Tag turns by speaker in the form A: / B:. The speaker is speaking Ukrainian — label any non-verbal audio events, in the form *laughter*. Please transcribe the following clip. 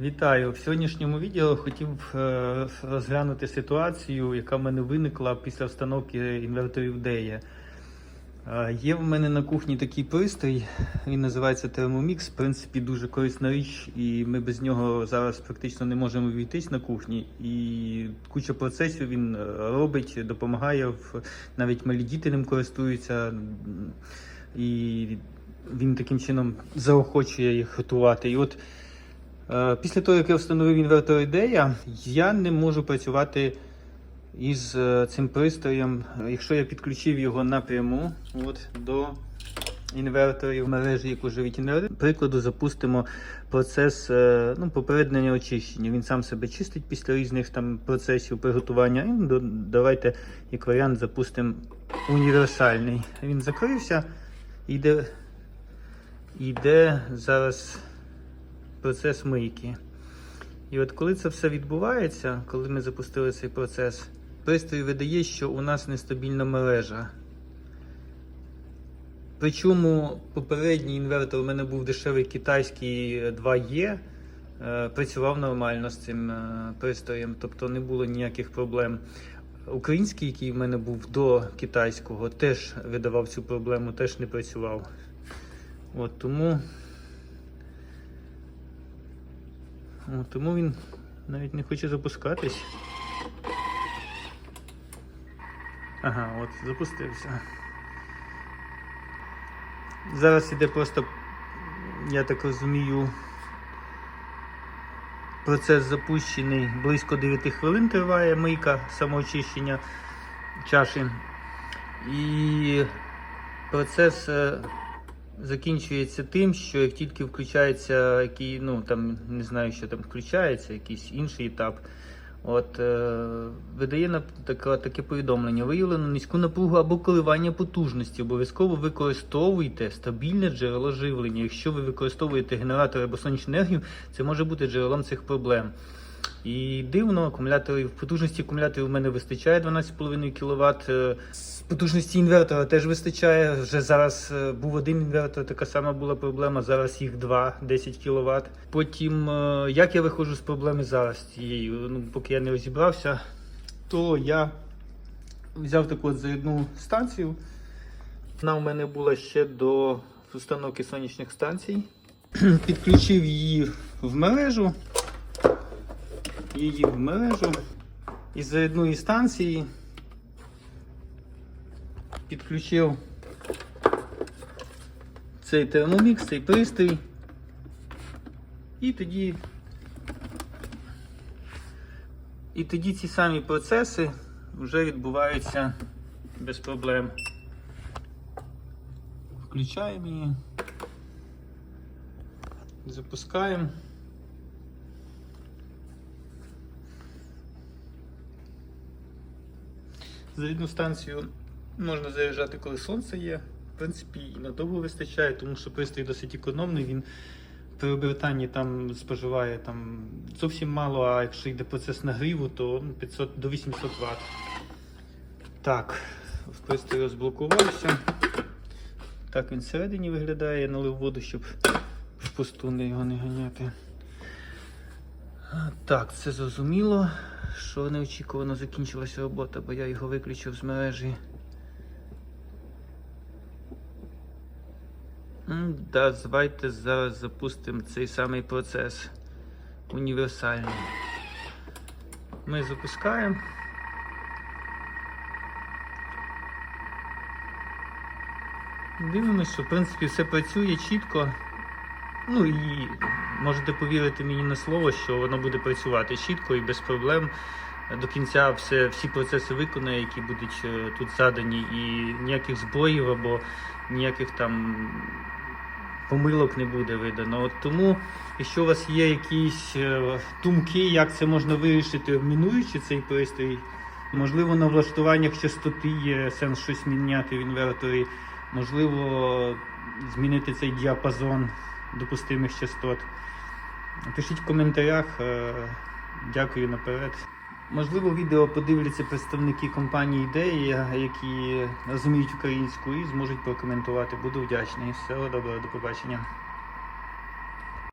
A: Вітаю! В сьогоднішньому відео хотів е, розглянути ситуацію, яка в мене виникла після встановки інверторів DEA. Е, Є в мене на кухні такий пристрій, він називається Thermomix. В принципі, дуже корисна річ, і ми без нього зараз практично не можемо війтись на кухні. І куча процесів він е, робить, допомагає, навіть малі діти ним користуються. І він таким чином заохочує їх готувати. І от Після того, як я встановив інвертор ідея, я не можу працювати із е, цим пристроєм, е, якщо я підключив його напряму от, до інверторів мережі, яку живить інвертор. Прикладу, запустимо процес е, ну, попереднення очищення. Він сам себе чистить після різних там процесів приготування. І ну, давайте, як варіант, запустимо універсальний. Він закрився, йде, йде зараз процес мийки. І от коли це все відбувається, коли ми запустили цей процес, пристрій видає, що у нас нестабільна мережа. Причому попередній інвертор у мене був дешевий китайський 2E, е, працював нормально з цим е, пристроєм, тобто не було ніяких проблем. Український, який в мене був до китайського, теж видавав цю проблему, теж не працював. От тому. О, тому він навіть не хоче запускатись. Ага, от, запустився. Зараз іде просто, я так розумію, процес запущений близько 9 хвилин триває мийка самоочищення чаші. І процес е, закінчується тим, що як тільки включається який, ну там не знаю, що там включається, якийсь інший етап. От е, видає таке, таке повідомлення. Виявлено низьку напругу або коливання потужності. Обов'язково використовуйте стабільне джерело живлення. Якщо ви використовуєте генератор або сонячну енергію, це може бути джерелом цих проблем. І дивно, акумуляторів потужності акумуляторів у мене вистачає 12,5 кВт. е, З потужності інвертора теж вистачає. Вже зараз е, був один інвертор, така сама була проблема. Зараз їх два, 10 кВт. Потім, е, як я виходжу з проблеми зараз цією, ну поки я не розібрався, то я взяв таку от зарядну станцію. Вона у мене була ще до установки сонячних станцій. *clears throat* Підключив її в мережу її в мережу із зарядної станції підключив цей термомікс, цей пристрій. І тоді, і тоді ці самі процеси вже відбуваються без проблем. Включаємо її, запускаємо. Зарядну станцію можна заряджати, коли сонце є. В принципі, і надовго вистачає, тому що пристрій досить економний. Він при обертанні там споживає там, зовсім мало, а якщо йде процес нагріву, то ну, 500 до 800 Вт. Так, в пристрій розблокувався. Так він всередині виглядає, я налив воду, щоб впусту не його не ганяти. Так, це зрозуміло, що неочікувано закінчилася робота, бо я його виключив з мережі. Да, давайте зараз запустимо цей самий процес універсальний. Ми запускаємо. Дивимося, що в принципі все працює чітко. Ну і можете повірити мені на слово, що воно буде працювати чітко і без проблем. До кінця все, всі процеси виконає, які будуть е, тут задані, і ніяких збоїв або ніяких там помилок не буде видано. Тому, якщо у вас є якісь е, думки, як це можна вирішити, мінуючи цей пристрій, можливо, на влаштуваннях частоти є сенс щось міняти в інверторі, можливо, змінити цей діапазон допустимих частот. Пишіть в коментарях. е, Дякую наперед. Можливо, відео подивляться представники компанії ідеї, які розуміють українську і зможуть прокоментувати. Буду вдячний. Всього доброго, до побачення.